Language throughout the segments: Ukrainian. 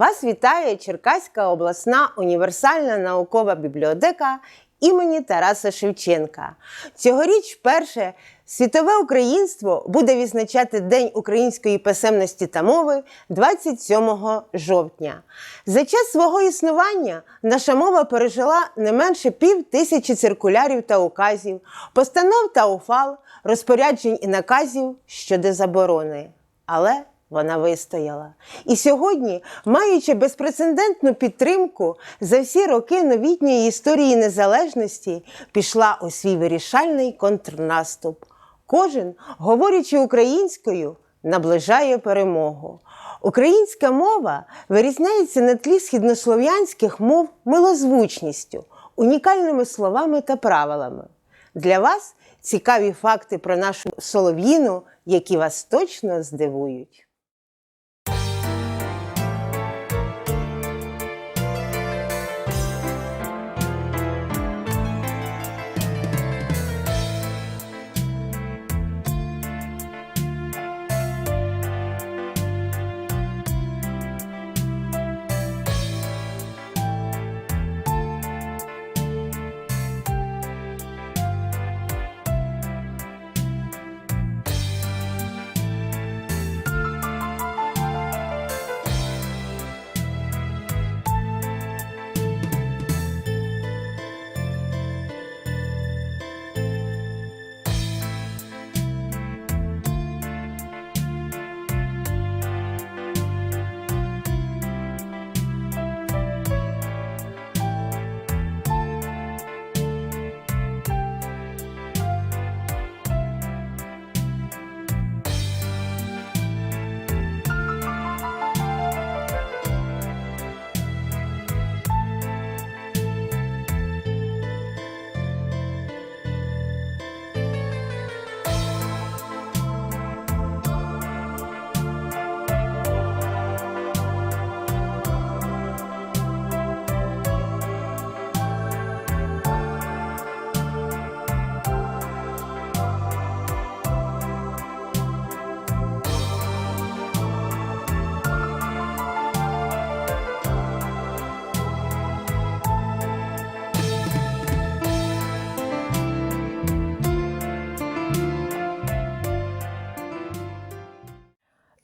Вас вітає Черкаська обласна універсальна наукова бібліотека імені Тараса Шевченка. Цьогоріч вперше світове українство буде відзначати День української писемності та мови 27 жовтня. За час свого існування наша мова пережила не менше пів тисячі циркулярів та указів, постанов та уфал, розпоряджень і наказів щодо заборони. Але вона вистояла. І сьогодні, маючи безпрецедентну підтримку за всі роки новітньої історії незалежності, пішла у свій вирішальний контрнаступ. Кожен, говорячи українською, наближає перемогу. Українська мова вирізняється на тлі східнослов'янських мов милозвучністю, унікальними словами та правилами. Для вас цікаві факти про нашу солов'їну, які вас точно здивують.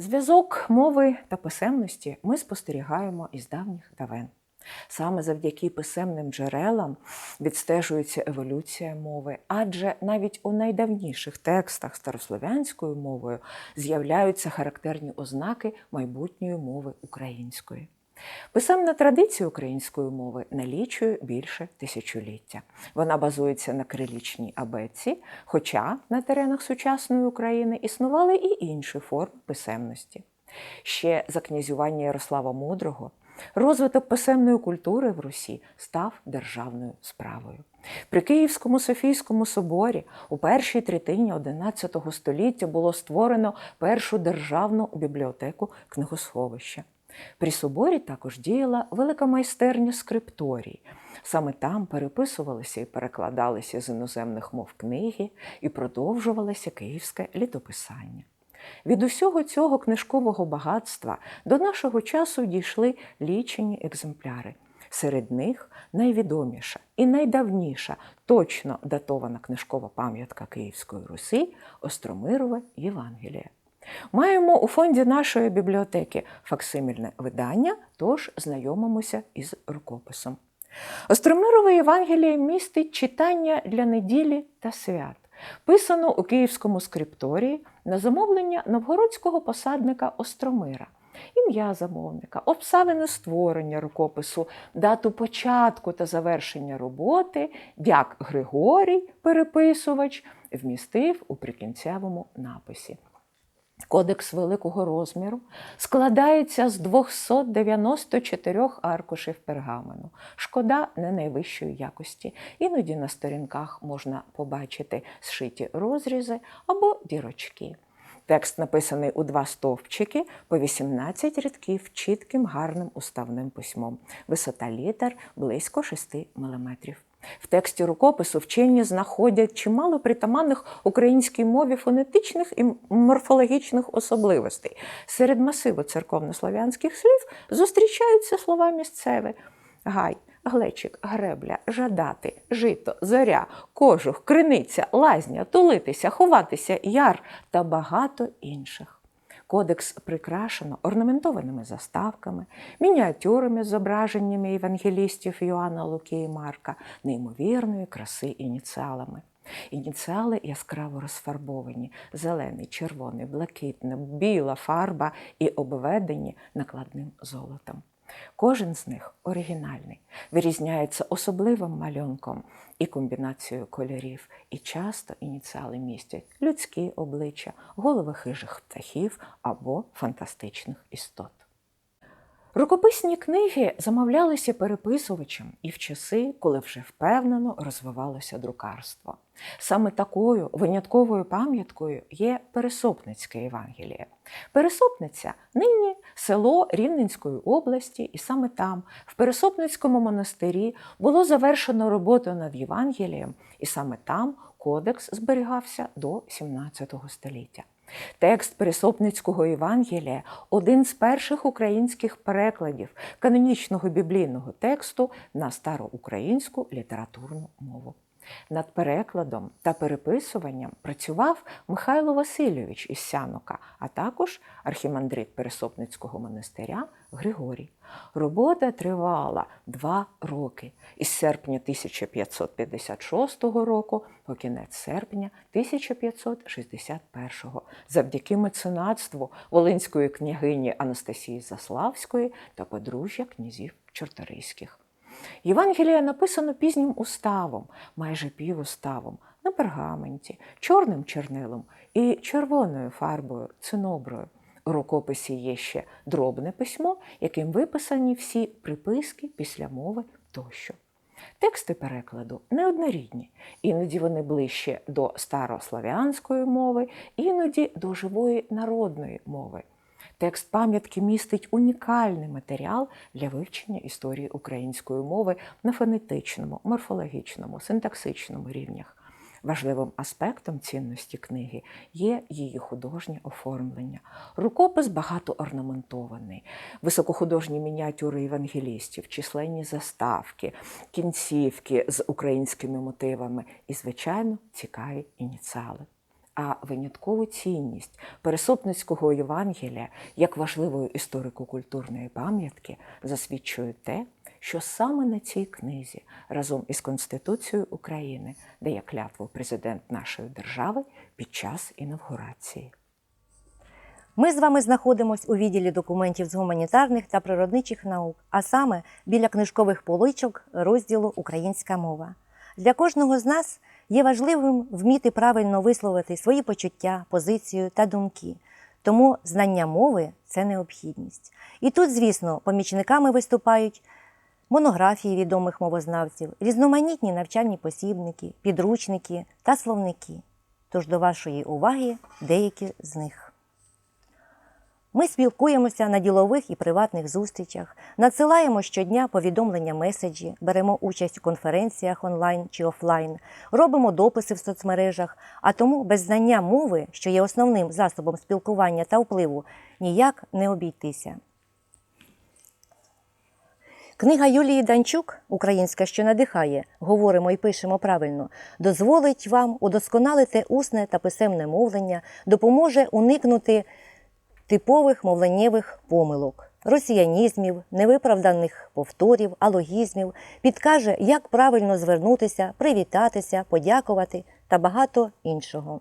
Зв'язок мови та писемності ми спостерігаємо із давніх давен. Саме завдяки писемним джерелам відстежується еволюція мови, адже навіть у найдавніших текстах старослов'янською мовою з'являються характерні ознаки майбутньої мови української. Писемна традиція української мови налічує більше тисячоліття. Вона базується на крилічній абетці, хоча на теренах сучасної України існували і інші форми писемності. Ще за князювання Ярослава Мудрого розвиток писемної культури в Русі став державною справою. При Київському Софійському соборі у першій третині XI століття було створено першу державну бібліотеку книгосховища. При соборі також діяла велика майстерня скрипторій. Саме там переписувалися і перекладалися з іноземних мов книги і продовжувалося київське літописання. Від усього цього книжкового багатства до нашого часу дійшли лічені екземпляри. Серед них найвідоміша і найдавніша точно датована книжкова пам'ятка Київської Русі Остромирове Євангеліє. Маємо у фонді нашої бібліотеки факсимільне видання, тож знайомимося із рукописом. Остромирове Євангеліє містить читання для неділі та свят, писано у Київському скрипторії на замовлення новгородського посадника Остромира. Ім'я замовника, обставини створення рукопису, дату початку та завершення роботи, дяк Григорій, переписувач, вмістив у прикінцевому написі. Кодекс великого розміру складається з 294 аркушів пергамену. Шкода не найвищої якості. Іноді на сторінках можна побачити зшиті розрізи або дірочки. Текст написаний у два стовпчики по 18 рядків чітким гарним уставним письмом. Висота літер близько 6 мм. В тексті рукопису вчені знаходять чимало притаманних українській мові фонетичних і морфологічних особливостей. Серед масиву церковнослов'янських слів зустрічаються слова місцеві гай, глечик, гребля, жадати, жито, зоря, кожух, криниця, лазня, тулитися, ховатися, яр та багато інших. Кодекс прикрашено орнаментованими заставками, мініатюрами з зображеннями євангелістів Йоанна Луки і Марка, неймовірної краси ініціалами. Ініціали яскраво розфарбовані: зелений, червоний, блакитний, біла фарба і обведені накладним золотом. Кожен з них оригінальний, вирізняється особливим малюнком і комбінацією кольорів, і часто ініціали містять людські обличчя, голови хижих птахів або фантастичних істот. Рукописні книги замовлялися переписувачем і в часи, коли вже впевнено розвивалося друкарство. Саме такою винятковою пам'яткою є Пересопницьке Євангеліє. Пересопниця нині село Рівненської області, і саме там, в Пересопницькому монастирі, було завершено роботу над Євангелієм, і саме там кодекс зберігався до 17 століття. Текст Пересопницького Євангелія один з перших українських перекладів канонічного біблійного тексту на староукраїнську літературну мову. Над перекладом та переписуванням працював Михайло Васильович із Сянука, а також архімандрит Пересопницького монастиря Григорій. Робота тривала два роки із серпня 1556 року по кінець серпня 1561 завдяки меценатству волинської княгині Анастасії Заславської та подружжя князів Чорторийських. Євангелія написано пізнім уставом, майже півуставом, на пергаменті, чорним чернилом і червоною фарбою, циноброю. Рукописі є ще дробне письмо, яким виписані всі приписки після мови тощо. Тексти перекладу неоднорідні, іноді вони ближче до старослав'янської мови, іноді до живої народної мови. Текст пам'ятки містить унікальний матеріал для вивчення історії української мови на фонетичному, морфологічному, синтаксичному рівнях. Важливим аспектом цінності книги є її художнє оформлення. Рукопис багато орнаментований, високохудожні мініатюри євангелістів, численні заставки, кінцівки з українськими мотивами і, звичайно, цікаві ініціали. А виняткову цінність Пересопницького Євангелія як важливої історико-культурної пам'ятки засвідчує те, що саме на цій книзі разом із Конституцією України дає клятву президент нашої держави під час інавгурації. Ми з вами знаходимося у відділі документів з гуманітарних та природничих наук, а саме біля книжкових поличок розділу Українська мова. Для кожного з нас є важливим вміти правильно висловити свої почуття, позицію та думки. Тому знання мови це необхідність. І тут, звісно, помічниками виступають монографії відомих мовознавців, різноманітні навчальні посібники, підручники та словники. Тож до вашої уваги деякі з них. Ми спілкуємося на ділових і приватних зустрічах, надсилаємо щодня повідомлення меседжі, беремо участь у конференціях онлайн чи офлайн, робимо дописи в соцмережах, а тому без знання мови, що є основним засобом спілкування та впливу, ніяк не обійтися. Книга Юлії Данчук, українська, що надихає, говоримо і пишемо правильно, дозволить вам удосконалити усне та писемне мовлення, допоможе уникнути типових мовленнєвих помилок, росіянізмів, невиправданих повторів, алогізмів, підкаже, як правильно звернутися, привітатися, подякувати та багато іншого.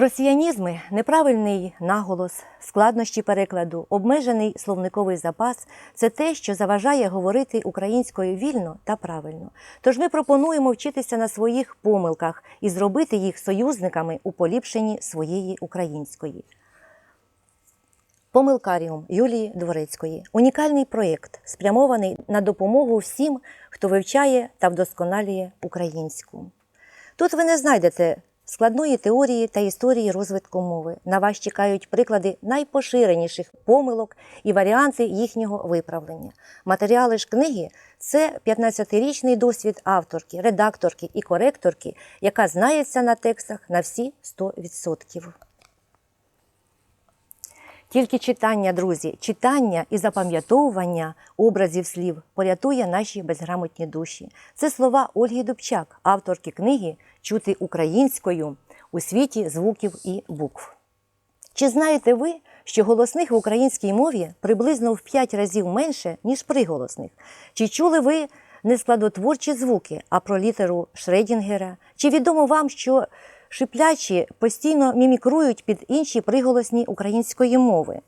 Росіянізми, неправильний наголос, складнощі перекладу, обмежений словниковий запас це те, що заважає говорити українською вільно та правильно. Тож ми пропонуємо вчитися на своїх помилках і зробити їх союзниками у поліпшенні своєї української. Помилкаріум Юлії Дворецької унікальний проєкт, спрямований на допомогу всім, хто вивчає та вдосконалює українську. Тут ви не знайдете складної теорії та історії розвитку мови. На вас чекають приклади найпоширеніших помилок і варіанти їхнього виправлення. Матеріали ж книги це 15-річний досвід авторки, редакторки і коректорки, яка знається на текстах на всі 100%. Тільки читання, друзі, читання і запам'ятовування образів слів порятує наші безграмотні душі. Це слова Ольги Дубчак, авторки книги Чути українською у світі звуків і букв. Чи знаєте ви, що голосних в українській мові приблизно в 5 разів менше, ніж приголосних? Чи чули ви не складотворчі звуки, а про літеру Шредінгера? Чи відомо вам, що шиплячі постійно мімікрують під інші приголосні української мови?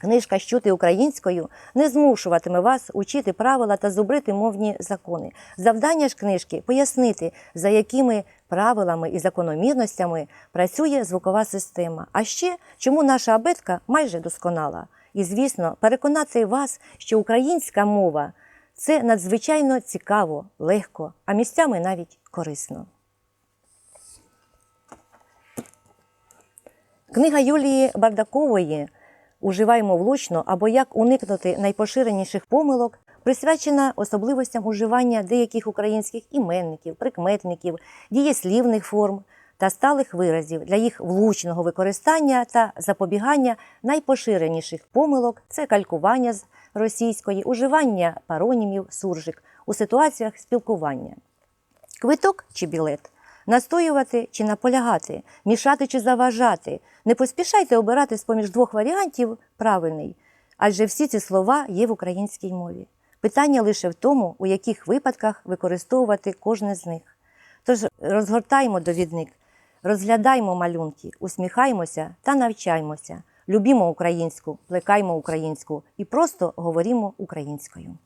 Книжка «Щути українською не змушуватиме вас учити правила та зубрити мовні закони. Завдання ж книжки пояснити, за якими правилами і закономірностями працює звукова система. А ще чому наша абетка майже досконала. І, звісно, переконати вас, що українська мова це надзвичайно цікаво, легко, а місцями навіть корисно. Книга Юлії Бардакової Уживаємо влучно або як уникнути найпоширеніших помилок присвячена особливостям уживання деяких українських іменників, прикметників, дієслівних форм та сталих виразів для їх влучного використання та запобігання найпоширеніших помилок це калькування з російської, уживання паронімів, суржик у ситуаціях спілкування. Квиток чи білет? Настоювати чи наполягати, мішати чи заважати. Не поспішайте обирати з-поміж двох варіантів правильний, адже всі ці слова є в українській мові. Питання лише в тому, у яких випадках використовувати кожне з них. Тож розгортаймо довідник, розглядаймо малюнки, усміхаймося та навчаймося. Любімо українську, плекаймо українську і просто говоримо українською.